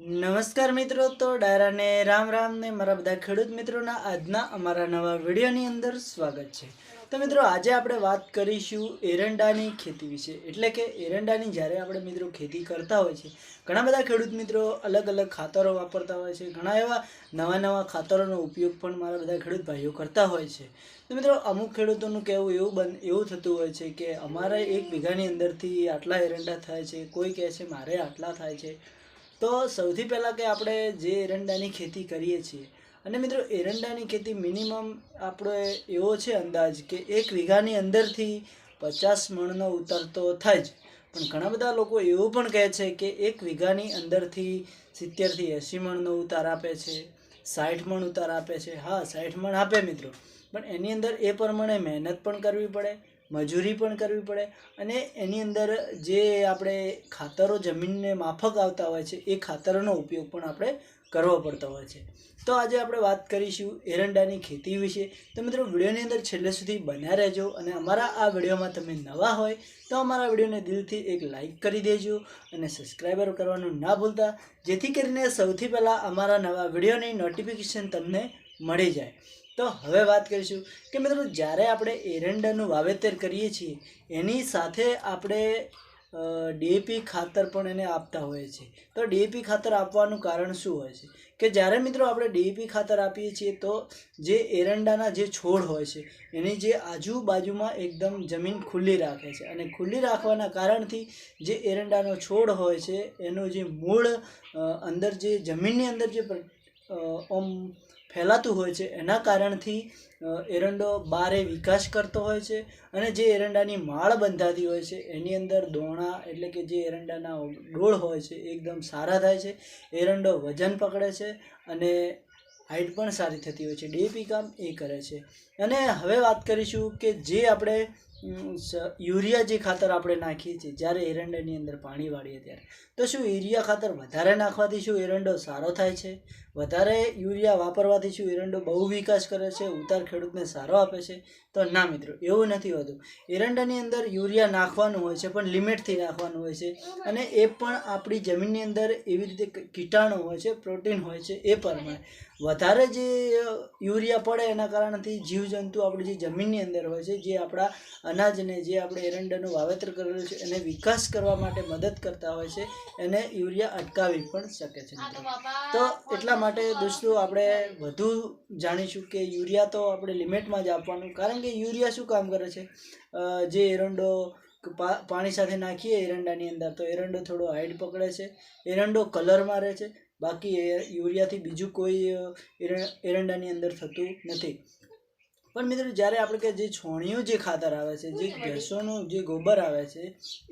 નમસ્કાર મિત્રો, તો ડાયરાને રામ રામ ને મારા બધા ખેડૂત મિત્રોના આજના અમારા નવા વિડીયોની અંદર સ્વાગત છે. તો મિત્રો, આજે આપણે વાત કરીશું એરંડાની ખેતી વિશે. એટલે કે એરંડાની જ્યારે આપણે મિત્રો ખેતી કરતા હોય છે, ઘણા બધા ખેડૂત મિત્રો અલગ અલગ ખાતરો વાપરતા હોય છે, ઘણા એવા નવા નવા ખાતરોનો ઉપયોગ પણ મારા બધા ખેડૂત ભાઈઓ કરતા હોય છે. તો મિત્રો, અમુક ખેડૂતોનું કહેવું એવું બન, એવું થતું હોય છે કે અમારે એક વીઘાની અંદરથી આટલા એરંડા થાય છે, કોઈ કહે છે મારે આટલા થાય છે. તો સૌથી પહેલાં કે આપણે જે એરંડાની ખેતી કરીએ છીએ, અને મિત્રો એરંડાની ખેતી મિનિમમ આપણો એવો છે અંદાજ કે એક વીઘાની અંદરથી પચાસ મણનો ઉતાર તો થાય જ. પણ ઘણા બધા લોકો એવું પણ કહે છે કે એક વીઘાની અંદરથી સિત્તેરથી એંસી મણનો ઉતાર આપે છે સાઠ મણ ઉતાર આપે છે. હા સાઠ મણ આપે મિત્રો. પણ એની અંદર એ પ્રમાણે મહેનત પણ કરવી પડે મજૂરી પણ કરવી પડે અને એની અંદર જે આપણે ખાતરો જમીનને માફક આવતા હોય છે, એ ખાતરોનો ઉપયોગ પણ આપણે કરવો પડતો હોય છે. તો આજે આપણે વાત કરીશું એરંડાની ખેતી વિશે. તો મિત્રો, વિડીયોની અંદર છેલ્લે સુધી બન્યા રહેજો અને અમારા આ વિડીયોમાં તમે નવા હોય તો અમારા વિડીયોને દિલથી એક લાઈક કરી દેજો અને સબસ્ક્રાઈબર કરવાનું ના ભૂલતા, જેથી કરીને સૌથી પહેલાં અમારા નવા વિડીયોની નોટિફિકેશન તમને મળી જાય. તો હવે વાત કરીશું કે મિત્રો જ્યારે આપણે એરંડાનું વાવેતર કરીએ છીએ, એની સાથે આપણે ડીએપી ખાતર પણ એને આપતા હોઈએ છીએ. તો ડીએપી ખાતર આપવાનું કારણ શું હોય છે? કે જ્યારે મિત્રો આપણે ડીએપી ખાતર આપીએ છીએ, તો જે એરંડાના જે છોડ હોય છે, એની જે આજુબાજુમાં એકદમ જમીન ખુલ્લી રાખે છે. અને ખુલ્લી રાખવાના કારણથી જે એરંડાનો છોડ હોય છે, એનું જે મૂળ અંદર જે જમીનની અંદર જે ઓમ ફેલાતું હોય છે. એના કારણથી એરંડો બારે વિકાસ કરતો હોય છે અને જે એરંડાની માળ બંધાતી હોય છે, એની અંદર દોણા એટલે કે જે એરંડાના ડોળ હોય છે એકદમ સારા થાય છે. એરંડો વજન પકડે છે અને હાઈટ પણ સારી થતી હોય છે. ડીએપી કામ એ કરે છે. અને હવે વાત કરીશું કે જે આપણે યુરિયા જે ખાતર આપણે નાખીએ છીએ, જ્યારે એરંડાની અંદર પાણી વાળીએ ત્યારે, તો શું યુરિયા ખાતર વધારે નાખવાથી શું એરંડો સારો થાય છે? વધારે યુરિયા વાપરવાથી શું એરંડો બહુ વિકાસ કરે છે? ઉતાર ખેડૂતને સારો આપે છે? તો ના મિત્રો, એવું નથી હોતું. એરંડાની અંદર યુરિયા નાખવાનું હોય છે, પણ લિમિટથી નાખવાનું હોય છે. અને એ પણ આપણી જમીનની અંદર એવી રીતે કીટાણુ હોય છે, પ્રોટીન હોય છે, એ પ્રમાણે. વધારે જે યુરિયા પડે એના કારણથી જીવજંતુ આપણી જે જમીનની અંદર હોય છે, જે આપણા અનાજને જે આપણે એરંડાનું વાવેતર કરેલું છે, એને વિકાસ કરવા માટે મદદ કરતા હોય છે, એને યુરિયા અટકાવી પણ શકે છે તો એટલા માટે દોસ્તો, આપણે વધુ જાણીશું કે યુરિયા તો આપણે લિમિટમાં જ આપવાનું, કારણ કે યુરિયા શું કામ કરે છે? જે એરંડો પાણી સાથે નાખીએ એરંડાની અંદર, તો એરંડો થોડો હાઈટ પકડે છે, એરંડો કલર મારે છે, બાકી એ યુરિયાથી બીજું કોઈ એર- એરંડાની અંદર થતું નથી. પણ મિત્રો જ્યારે આપણે કે જે છોણિયું જે ખાતર આવે છે જે ભેંસોનું જે ગોબર આવે છે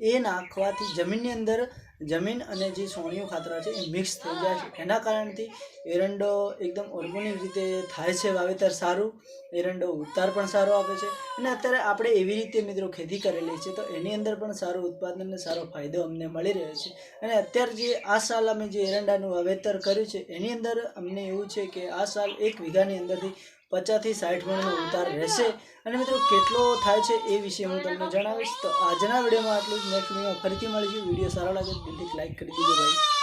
એ નાખવાથી જમીનની અંદર જમીન અને જે સોણિયું ખાતર છે એ મિક્સ થઈ જાય છે. એના કારણથી એરંડો એકદમ ઓર્ગેનિક રીતે થાય છે, વાવેતર સારું. એરંડો ઉતાર પણ સારો આપે છે. અને અત્યારે આપણે એવી રીતે મિત્રો ખેતી કરેલી છે તો એની અંદર પણ સારું ઉત્પાદન અને સારો ફાયદો અમને મળી રહ્યો છે. અને અત્યારે જે આ સાલ અમે જે એરંડાનું વાવેતર કર્યું છે, એની અંદર અમને એવું છે કે આ સાલ એક વીઘાની અંદરથી પચાસથી સાઠ મણનો ઉતાર રહેશે. અને મિત્રો કેટલો થાય છે એ વિશે હું તમને જણાવીશ. તો આજના વિડીયોમાં આટલું જ. નેક્સ્ટ વિડીયોમાં ફરીથી મળીશું. વીડિયો સારો લાગે દિલથી લાઈક કરી દીજો ભાઈ.